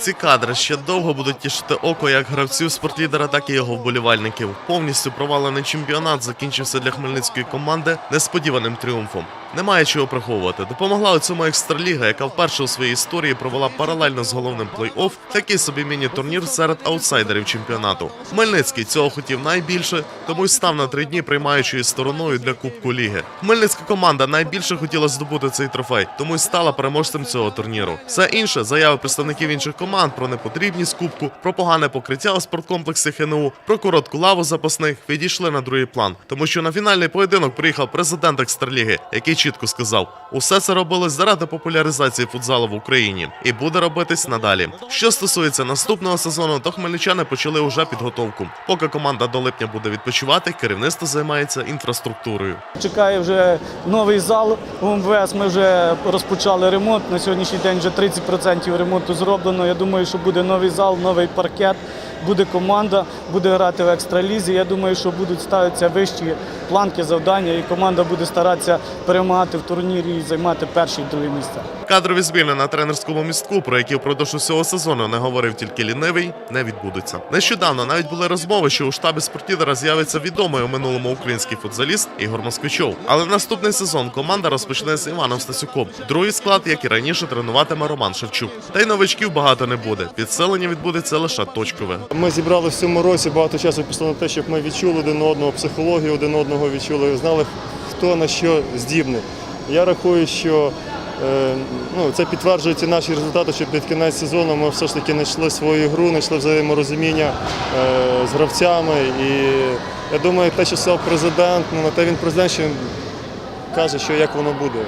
Ці кадри ще довго будуть тішити око як гравців спортлідера, так і його вболівальників. Повністю провалений чемпіонат закінчився для хмельницької команди несподіваним тріумфом. Немає чого приховувати. Допомогла у цьому екстраліга, яка вперше у своїй історії провела паралельно з головним плей-офф такий собі міні-турнір серед аутсайдерів чемпіонату. Хмельницький цього хотів найбільше, тому й став на три дні приймаючою стороною для Кубку Ліги. Хмельницька команда найбільше хотіла здобути цей трофей, тому й стала переможцем цього турніру. Все інше заяви представників інших команд про непотрібність кубку, про погане покриття у спорткомплексі ХНУ, про коротку лаву запасних відійшли на другий план, тому що на фінальний поєдинок приїхав президент Екстраліги, який чітко сказав: усе це робилось заради популяризації футзалу в Україні і буде робитись надалі. Що стосується наступного сезону, то хмельничани почали уже підготовку. Поки команда до липня буде відпочивати, керівництво займається інфраструктурою. Чекає вже новий зал у МВС. Ми вже розпочали ремонт. На сьогоднішній день вже 30% ремонту зроблено. Думаю, що буде новий зал, новий паркет, буде команда, буде грати в екстралізі. Я думаю, що будуть ставитися вищі планки завдання, і команда буде старатися перемагати в турнірі і займати перші і друге місця. Кадрові зміни на тренерському містку, про які впродовж усього сезону не говорив тільки лінивий, не відбудуться. Нещодавно навіть були розмови, що у штабі спортідера з'явиться відомий у минулому український футзаліст Ігор Москвичов. Але наступний сезон команда розпочне з Іваном Стасюком. Другий склад, як і раніше, тренуватиме Роман Шевчук. Та й новичків багато не буде. Підселення відбудеться лише точкове. Ми зібрали в цьому році багато часу пішло на те, щоб ми відчули один одного, психологію один одного відчули, знали, хто на що здібний. Я рахую, що е, ну, це підтверджує ці наші результати, що під кінець сезону ми все ж таки знайшли свою гру, знайшли взаєморозуміння е, з гравцями. І я думаю, те, що сказав президент, ну на те він президент, що він каже, що як воно буде.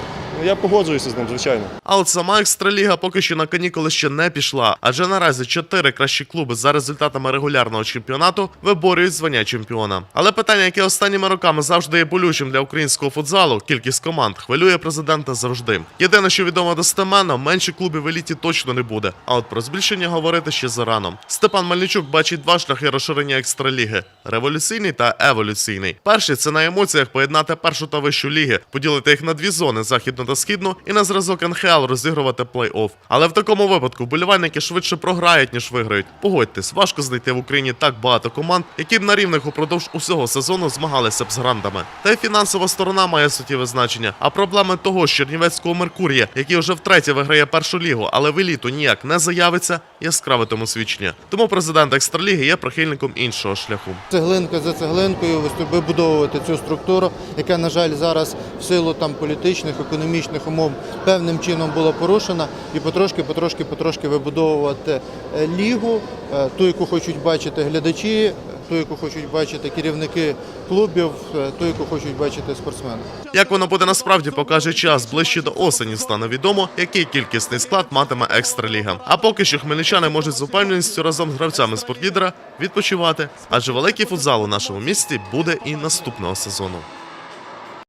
Ну, я погоджуюся з ним, звичайно. А от сама екстраліга поки що на канікули ще не пішла, адже наразі чотири кращі клуби за результатами регулярного чемпіонату виборюють звання чемпіона. Але питання, яке останніми роками завжди є болючим для українського футзалу, кількість команд хвилює президента завжди. Єдине, що відомо достеменно, менше клубів в еліті точно не буде. А от про збільшення говорити ще зарано. Степан Мельничук бачить два шляхи розширення екстраліги: революційний та еволюційний. Перший це на емоціях поєднати першу та вищу ліги, поділити їх на дві зони західну та східну, і на зразок НХЛ розігрувати плей-офф. Але в такому випадку вболівальники швидше програють, ніж виграють. Погодьтесь, важко знайти в Україні так багато команд, які б на рівних упродовж усього сезону змагалися б з грандами. Та й фінансова сторона має суттєве значення. А проблеми того ж Чернівецького Меркурія, який вже втретє виграє першу лігу, але в еліту ніяк не заявиться, яскраве тому свідчення. Тому президент екстраліги є прихильником іншого шляху. цеглинка за цеглинкою вибудовувати цю структуру, яка, на жаль, зараз в силу там політичних, економічних умов певним чином була порушена, і потрошки, потрошки, потрошки вибудовувати е, лігу, е, ту, яку хочуть бачити глядачі, ту, яку хочуть бачити керівники клубів, е, ту, яку хочуть бачити спортсмени. Як воно буде насправді покаже час ближче до осені стане відомо, який кількісний склад матиме екстраліга. А поки що хмельничани можуть з упевненістю разом з гравцями спортлідера відпочивати, адже великий футзал у нашому місті буде і наступного сезону.